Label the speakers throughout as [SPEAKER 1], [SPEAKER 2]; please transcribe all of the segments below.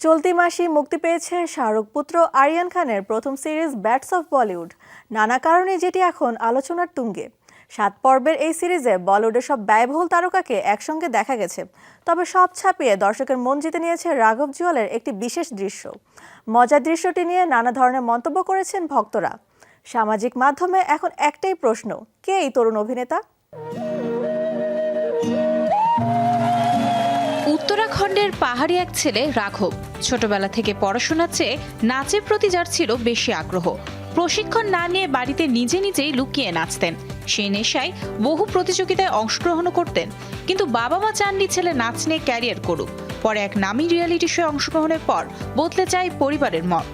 [SPEAKER 1] চলতি মাসেই মুক্তি পেয়েছে শাহরুখ পুত্র আরিয়ান খানের প্রথম সিরিজ ব্যাটস অফ বলিউড। নানা কারণে যেটি এখন আলোচনার তুঙ্গে। সাত পর্বের এই সিরিজে বলিউডের সব ব্যয়বহুল তারকাকে একসঙ্গে দেখা গেছে। তবে সব ছাপিয়ে দর্শকের মন জিতে নিয়েছে রাঘব জুয়ালের একটি বিশেষ দৃশ্য। মজার দৃশ্যটি নিয়ে নানা ধরনের মন্তব্য করেছেন ভক্তরা। সামাজিক মাধ্যমে এখন একটাই প্রশ্ন, কে এই তরুণ অভিনেতা?
[SPEAKER 2] উত্তরাখণ্ডের পাহাড়ি এক ছেলে রাঘব। ছোটবেলা থেকে পড়াশোনার চেয়ে নাচের প্রতি যার ছিল বেশি আগ্রহ। প্রশিক্ষণ না নিয়ে বাড়িতে নিজে নিজেই লুকিয়ে নাচতেন। সেই নেশায় বহু প্রতিযোগিতায় অংশগ্রহণ করতেন। কিন্তু বাবা মা চাননি ছেলে নাচ নিয়ে ক্যারিয়ার করুক। পরে এক নামী রিয়েলিটি শোয়ে অংশগ্রহণের পর বদলে যায় পরিবারের মত।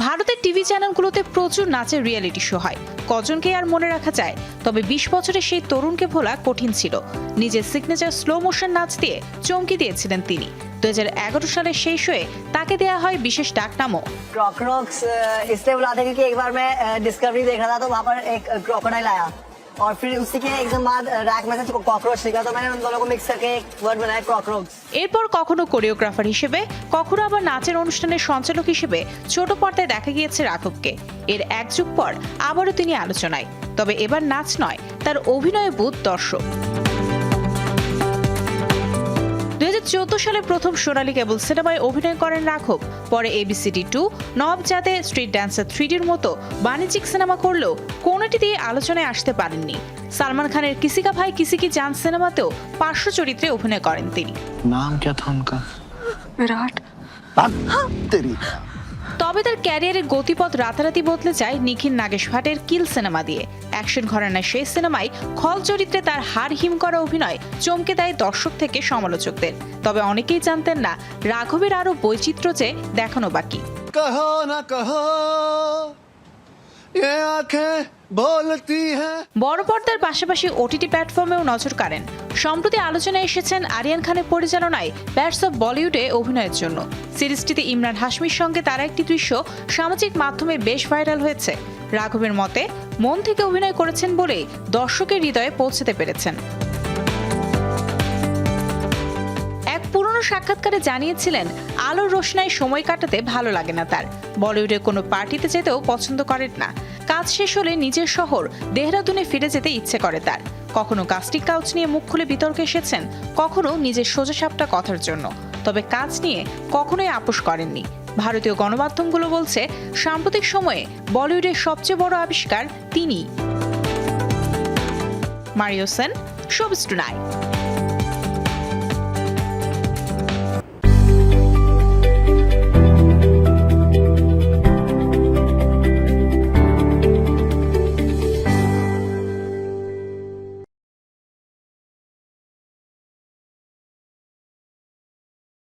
[SPEAKER 2] ভারতের টিভি চ্যানেলগুলোতে প্রচুর নাচের রিয়েলিটি শো হয় কজনকে আর মনে রাখা যায় তবে বিশ বছরের সেই তরুণকে ভোলা কঠিন ছিল নিজের সিগনেচার স্লো মোশন নাচ দিয়ে চমকে দিয়েছিলেন তিনি দু সালের সেই শোয়ে তাকে দেয়া হয় বিশেষ ডাকনামও
[SPEAKER 3] क्रॉकरॉक्स इसलिए बुलाते हैं क्योंकि एक बार मैं डिस्कवरी देख रहा था तो वहाँ पर एक क्रोकोडाइल आया और फिर उसी के एकदम बाद रैक में से कॉकरोच निकला तो मैंने उन दोनों को मिक्स करके एक वर्ड बनाया क्रॉकरॉक्स
[SPEAKER 2] এরপর কখনো কোরিওগ্রাফার হিসেবে কখনো আবার নাচের অনুষ্ঠানের সঞ্চালক হিসেবে ছোট পর্দায় দেখা গিয়েছে রাঘবকে এর এক যুগ পর আবারও তিনি আলোচনায় তবে এবার নাচ নয় তার অভিনয়ে বুধ দর্শক চোদ্দ সালে প্রথম সোনালী কেবল সিনেমায় অভিনয় করেন রাঘব। পরে এবিসিডি টু নবজাতে স্ট্রিট ড্যান্সার থ্রিডির মতো বাণিজ্যিক সিনেমা করলেও কোনোটি দিয়ে আলোচনায় আসতে পারেননি। সালমান খানের কিসিকা ভাই কিসিকি জান সিনেমাতেও পার্শ্ব চরিত্রে অভিনয় করেন তিনি।
[SPEAKER 4] নাম
[SPEAKER 5] কে বিরাট।
[SPEAKER 2] তবে তার ক্যারিয়ারের গতিপথ রাতারাতি বদলে যায় নিখিল নাগেশ ভাটের কিল সিনেমা দিয়ে। অ্যাকশন ঘরানার সেই সিনেমায় খল চরিত্রে তার হার হিম করা অভিনয় চমকে দেয় দর্শক থেকে সমালোচকদের। তবে অনেকেই জানতেন না রাঘবের আরও বৈচিত্র্য যে দেখানো বাকি।
[SPEAKER 5] কহ না কহ
[SPEAKER 2] বড় পর্দার পাশাপাশি ওটিটি প্ল্যাটফর্মেও নজর কাড়েন। সম্প্রতি আলোচনায় এসেছেন আরিয়ান খানের পরিচালনায় ব্যাটস অব বলিউডে অভিনয়ের জন্য। সিরিজটিতে ইমরান হাশমির সঙ্গে তার একটি দৃশ্য সামাজিক মাধ্যমে বেশ ভাইরাল হয়েছে। রাঘবের মতে, মন থেকে অভিনয় করেছেন বলেই দর্শকের হৃদয়ে পৌঁছতে পেরেছেন। সাক্ষাৎকারে জানিয়েছিলেন আলোর রোশনায় সময় কাটাতে ভালো লাগে না তার। বলিউডের কোনো পার্টিতে যেতেও পছন্দ করেন না। কাজ শেষ হলে নিজের শহর, দেহরাদুনে ফিরে যেতে ইচ্ছে করে তার। কখনো কাস্টিক কাউচ নিয়ে মুখ খুলে বিতর্কে এসেছেন, কখনো নিজের সোজাসাপটা কথার জন্য। তবে কাজ নিয়ে কখনোই আপোষ করেননি। ভারতীয় গণমাধ্যমগুলো বলছে, সাম্প্রতিক সময়ে বলিউডের সবচেয়ে বড় আবিষ্কার তিনি। Mario Sen showbiz tonight